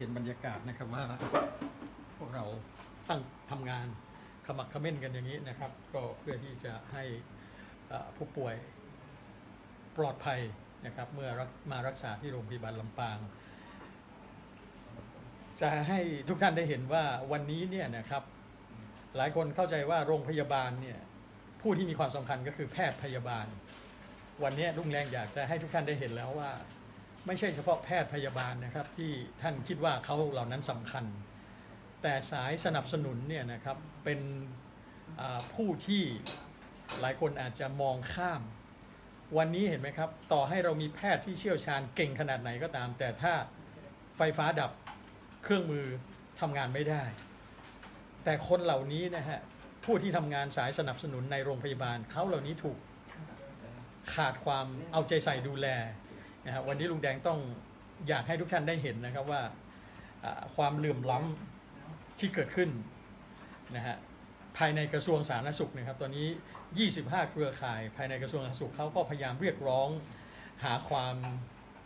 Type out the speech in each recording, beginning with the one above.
เห็นบรรยากาศนะครับว่าพวกเราตั้งทำงานขมักขม้นกันอย่างนี้นะครับ ก็เพื่อที่จะให้ผู้ป่วยปลอดภัยนะครับ เมื่อรักมารักษาที่โรงพยาบาลลำปาง จะให้ทุกท่านได้เห็นว่าวันนี้เนี่ยนะครับ หลายคนเข้าใจว่าโรงพยาบาลเนี่ยผู้ที่มีความสำคัญก็คือแพทย์พยาบาล วันนี้ลุงแรงอยากจะให้ทุกท่านได้เห็นแล้วว่า ไม่ใช่เฉพาะแพทย์พยาบาลนะครับ ที่ท่านคิดว่าเขาเหล่านั้นสำคัญ แต่สายสนับสนุนเนี่ยนะครับเป็นผู้ที่หลายคนอาจจะมองข้าม วันนี้เห็นไหมครับ ต่อให้เรามีแพทย์ที่เชี่ยวชาญเก่งขนาดไหนก็ตาม แต่ถ้าไฟฟ้าดับเครื่องมือทำงานไม่ได้ แต่คนเหล่านี้นะฮะผู้ที่ทำงานสายสนับสนุนในโรงพยาบาลเขาเหล่านี้ถูกขาดความเอาใจใส่ดูแล นะฮะวันนี้ลุงแดงต้องอยากให้ทุกท่านได้เห็นนะครับว่าอ่าความเหลื่อมล้ำที่เกิดขึ้นนะฮะภายในกระทรวงสาธารณสุขนะครับ ตอนนี้ 25 เครือข่าย ภายในกระทรวงสาธารณสุขเขาก็พยายามเรียกร้อง หาความ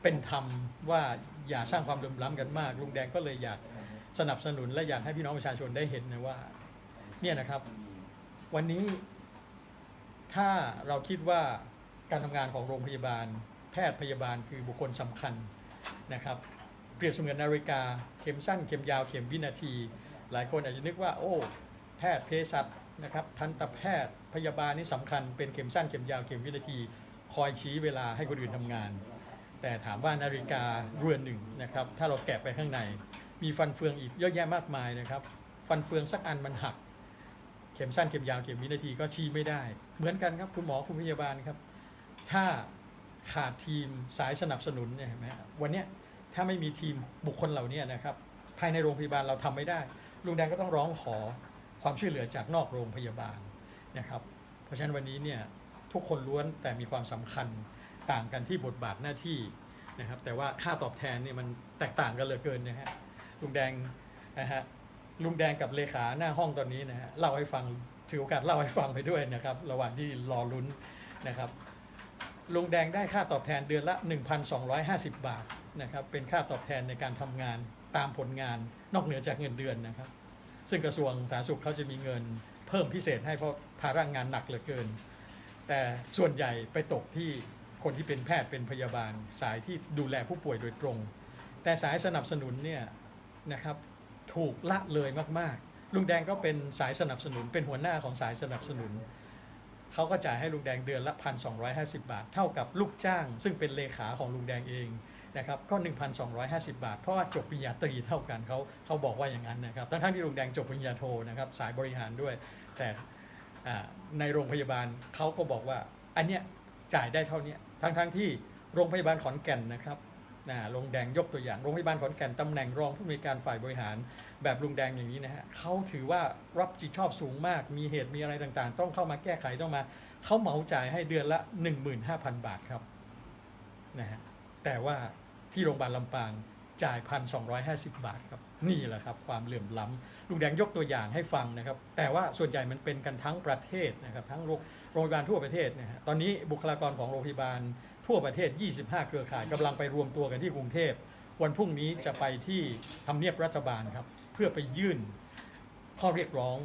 เป็นธรรมว่าอย่าสร้างความเหลื่อมล้ำกันมาก ลุงแดงก็เลยอยากสนับสนุนและอยากให้พี่น้องประชาชนได้เห็นนะว่าเนี่ยนะครับ วันนี้ถ้าเราคิดว่าการทำงานของโรงพยาบาล แพทย์พยาบาลคือบุคคลสำคัญนะครับ เปรียบเสมือนนาฬิกา เข็มสั้น เข็มยาว เข็มวินาที หลายคนอาจจะนึกว่า โอ้ แพทย์เภสัชนะครับทันตแพทย์พยาบาลนี่สำคัญเป็นเข็มสั้นเข็มยาวเข็มวินาที คอยชี้เวลาให้คนอื่นทำงาน แต่ถามว่านาฬิกาเรือนหนึ่งนะครับถ้าเราแกะไปข้างใน มีฟันเฟืองอีกเยอะแยะมากมายนะครับ ฟันเฟืองสักอันมันหัก เข็มสั้นเข็มยาวเข็มวินาทีก็ชี้ไม่ได้ เหมือนกันครับคุณหมอคุณพยาบาลครับ ถ้า ขาดทีมสายสนับสนุนเนี่ยเห็นไหมฮะวันนี้ถ้าไม่มีทีมบุคคลเหล่านี้นะครับภายในโรงพยาบาลเราทำไม่ได้ ลุงแดงก็ต้องร้องขอความช่วยเหลือจากนอกโรงพยาบาลนะครับ เพราะฉะนั้นวันนี้เนี่ยทุกคนล้วนแต่มีความสำคัญต่างกันที่บทบาทหน้าที่นะครับ แต่ว่าค่าตอบแทนเนี่ยมันแตกต่างกันเหลือเกินนะฮะลุงแดงนะฮะลุงแดงกับเลขาหน้าห้องตอนนี้นะฮะเล่าให้ฟังถือโอกาสเล่าให้ฟังไปด้วยนะครับ ระหว่างที่รอลุ้นนะครับ ลุงแดงได้ค่าตอบแทนเดือนละ 1,250 บาทนะครับเป็นค่าตอบแทนในการทำงานตามผลงานนอกเหนือจากเงินเดือนนะครับ ซึ่งกระทรวงสาธารณสุขเขาจะมีเงินเพิ่มพิเศษให้เพราะภาระงานหนักเหลือเกิน แต่ส่วนใหญ่ไปตกที่คนที่เป็นแพทย์เป็นพยาบาล สายที่ดูแลผู้ป่วยโดยตรง แต่สายสนับสนุนเนี่ยนะครับถูกละเลยมากๆลุงแดงก็เป็นสายสนับสนุนเป็นหัวหน้าของสายสนับสนุน เขาก็จ่ายให้ลุงแดงเดือนละ1,250 บาท เท่ากับลูกจ้าง ซึ่งเป็นเลขาของลุงแดงเองนะครับก็ 1,250 บาท เพราะว่าจบปริญญาตรีเท่ากันเขาเขาบอกว่าอย่างนั้นนะครับทั้งๆที่ลุงแดงจบปริญญาโทนะครับสายบริหารด้วย แต่ในโรงพยาบาลเขาก็บอกว่าอันเนี้ยจ่ายได้เท่านี้ยทั้งที่โรงพยาบาลขอนแก่นนะครับ นะลงแดงยกตัวอย่างโรงพยาบาลขอนแก่นตำแหน่งรองผู้อำนวยการฝ่ายบริหาร แบบลุงแดงอย่างนี้นะฮะเขาถือว่ารับผิดชอบสูงมาก มีเหตุมีอะไรต่างๆ ต้องเข้ามาแก้ไขต้องมาเขาเหมาจ่ายให้เดือนละ 15,000 บาทครับนะฮะแต่ว่าที่โรงพยาบาลลำปาง จ่าย1,250บาทครับนี่แหละครับความเหลื่อมล้ำลุงแดงยกตัวอย่างให้ฟังนะครับ แต่ว่าส่วนใหญ่มันเป็นกันทั้งประเทศนะครับทั้งโรงพยาบาลทั่วประเทศนะฮะตอนนี้บุคลากรของโรงพยาบาลทั่วประเทศ 25 เครือข่ายกำลังไปรวมตัวกันที่กรุงเทพ วันพรุ่งนี้จะไปที่ทำเนียบรัฐบาลครับ เพื่อไปยื่นข้อเรียกร้อง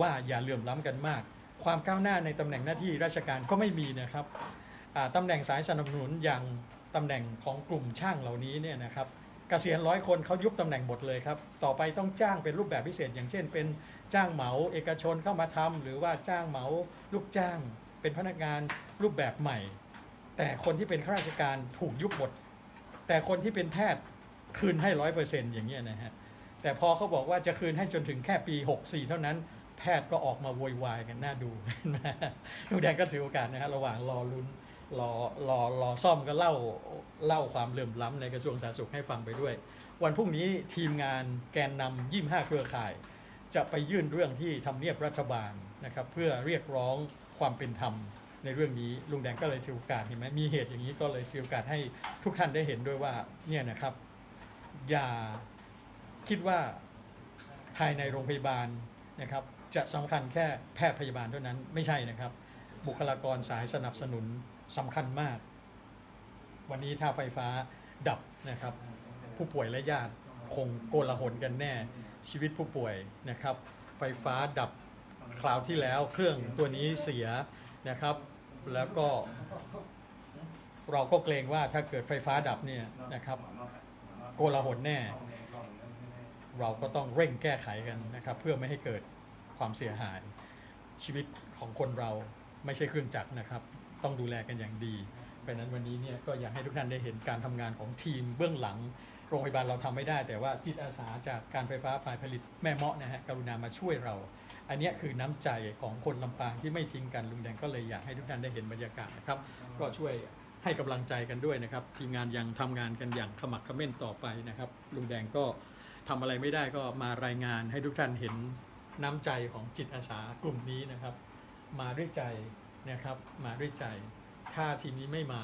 ว่าอย่าเหลื่อมล้ำกันมาก ความก้าวหน้าในตำแหน่งหน้าที่ราชการก็ไม่มีนะครับอ่าตำแหน่งสายสนับสนุนอย่างตำแหน่งของกลุ่มช่างเหล่านี้เนี่ยนะครับ เกษียณร้อยคนเขายุบตำแหน่งหมดเลยครับ ต่อไปต้องจ้างเป็นรูปแบบพิเศษ อย่างเช่น เป็นจ้างเหมาเอกชนเข้ามาทำหรือว่าจ้างเหมาลูกจ้าง เป็นพนักงานรูปแบบใหม่ แต่คนที่เป็นข้าราชการถูกยุบหมด แต่คนที่เป็นแพทย์คืนให้ร้อยเปอร์เซ็นต์อย่างเงี้ยนะฮะแต่พอเขาบอกว่าจะคืนให้จนถึงแค่ปี 64 เท่านั้น แพทย์ก็ออกมาโวยวายกันน่าดูลุงแดงก็ถือโอกาสนะฮะระหว่างรอลุ้น รอรอรอซ่อมก็เล่าเล่าความเหลื่อมล้ำในกระทรวงสาธารณสุขให้ฟังไปด้วย วันพรุ่งนี้ทีมงานแกนนำ25เครือข่าย จะไปยื่นเรื่องที่ทำเนียบรัฐบาลนะครับเพื่อเรียกร้องความเป็นธรรมในเรื่องนี้ลุงแดงก็เลยถือโอกาสเห็นไหมมีเหตุอย่างนี้ก็เลยถือโอกาสให้ทุกท่านได้เห็นด้วยว่าเนี่ยนะครับ อย่าคิดว่าภายในโรงพยาบาลนะครับ จะสำคัญแค่แพทย์พยาบาลเท่านั้นไม่ใช่นะครับ บุคลากรสายสนับสนุน สำคัญมาก วันนี้ถ้าไฟฟ้าดับนะครับ ผู้ป่วยและญาติคงโกลาหลกันแน่ ชีวิตผู้ป่วยนะครับ ไฟฟ้าดับคราวที่แล้วเครื่องตัวนี้เสียนะครับ แล้วก็ เราก็เกรงว่าถ้าเกิดไฟฟ้าดับเนี่ยนะครับ โกลาหลแน่ เราก็ต้องเร่งแก้ไขกันนะครับ เพื่อไม่ให้เกิดความเสียหายชีวิตของคนเราไม่ใช่เครื่องจักรนะครับ ต้องดูแลกันอย่างดี เพราะนั้นวันนี้เนี่ยก็อยากให้ทุกท่านได้เห็นการทำงานของทีมเบื้องหลัง โรงพยาบาลเราทำไม่ได้ แต่ว่าจิตอาสาจากการไฟฟ้าฝ่ายผลิตแม่เมาะนะฮะกรุณามาช่วยเรา อันนี้คือน้ำใจของคนลำปางที่ไม่ทิ้งกันลุงแดงก็เลยอยากให้ทุกท่านได้เห็นบรรยากาศนะครับ ก็ช่วยให้กำลังใจกันด้วยนะครับ ทีมงานยังทำงานกันอย่างขมักขม้นต่อไปนะครับ ลุงแดงก็ทำอะไรไม่ได้ก็มารายงานให้ทุกท่านเห็นน้ำใจของจิตอาสากลุ่มนี้นะครับ มาด้วยใจ นะครับมาด้วยใจ ถ้าทีมนี้ไม่มา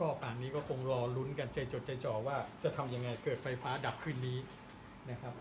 ก็ป่านนี้ก็คงรอลุ้นกันใจจดใจจ่อว่าจะทำยังไงเกิดไฟฟ้าดับคืนนี้นะครับ